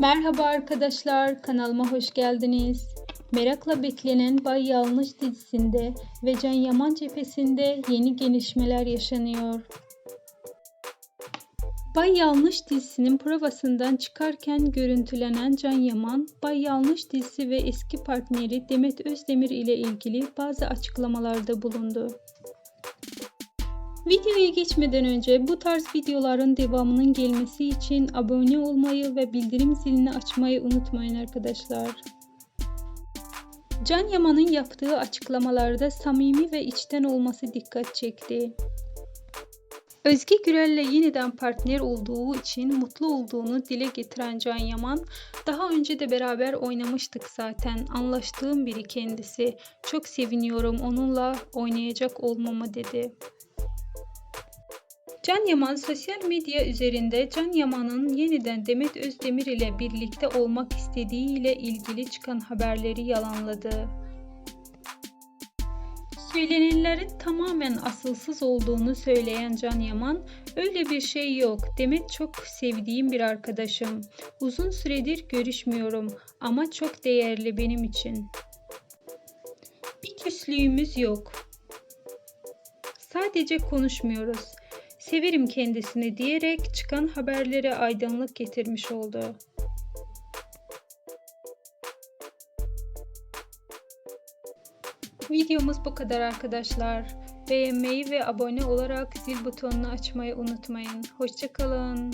Merhaba arkadaşlar, kanalıma hoş geldiniz. Merakla beklenen Bay Yanlış dizisinde ve Can Yaman cephesinde yeni gelişmeler yaşanıyor. Bay Yanlış dizisinin provasından çıkarken görüntülenen Can Yaman, Bay Yanlış dizisi ve eski partneri Demet Özdemir ile ilgili bazı açıklamalarda bulundu. Videoya geçmeden önce bu tarz videoların devamının gelmesi için abone olmayı ve bildirim zilini açmayı unutmayın arkadaşlar. Can Yaman'ın yaptığı açıklamalarda samimi ve içten olması dikkat çekti. Özge Gürel'le yeniden partner olduğu için mutlu olduğunu dile getiren Can Yaman, daha önce de beraber oynamıştık zaten, anlaştığım biri kendisi, çok seviniyorum onunla oynayacak olmama dedi. Can Yaman sosyal medya üzerinde Can Yaman'ın yeniden Demet Özdemir ile birlikte olmak istediği ile ilgili çıkan haberleri yalanladı. Söylenenlerin tamamen asılsız olduğunu söyleyen Can Yaman, öyle bir şey yok. Demet çok sevdiğim bir arkadaşım. Uzun süredir görüşmüyorum ama çok değerli benim için. Bir küslüğümüz yok. Sadece konuşmuyoruz. Severim kendisini diyerek çıkan haberlere aydınlık getirmiş oldu. Videomuz bu kadar arkadaşlar. Beğenmeyi ve abone olarak zil butonunu açmayı unutmayın. Hoşçakalın.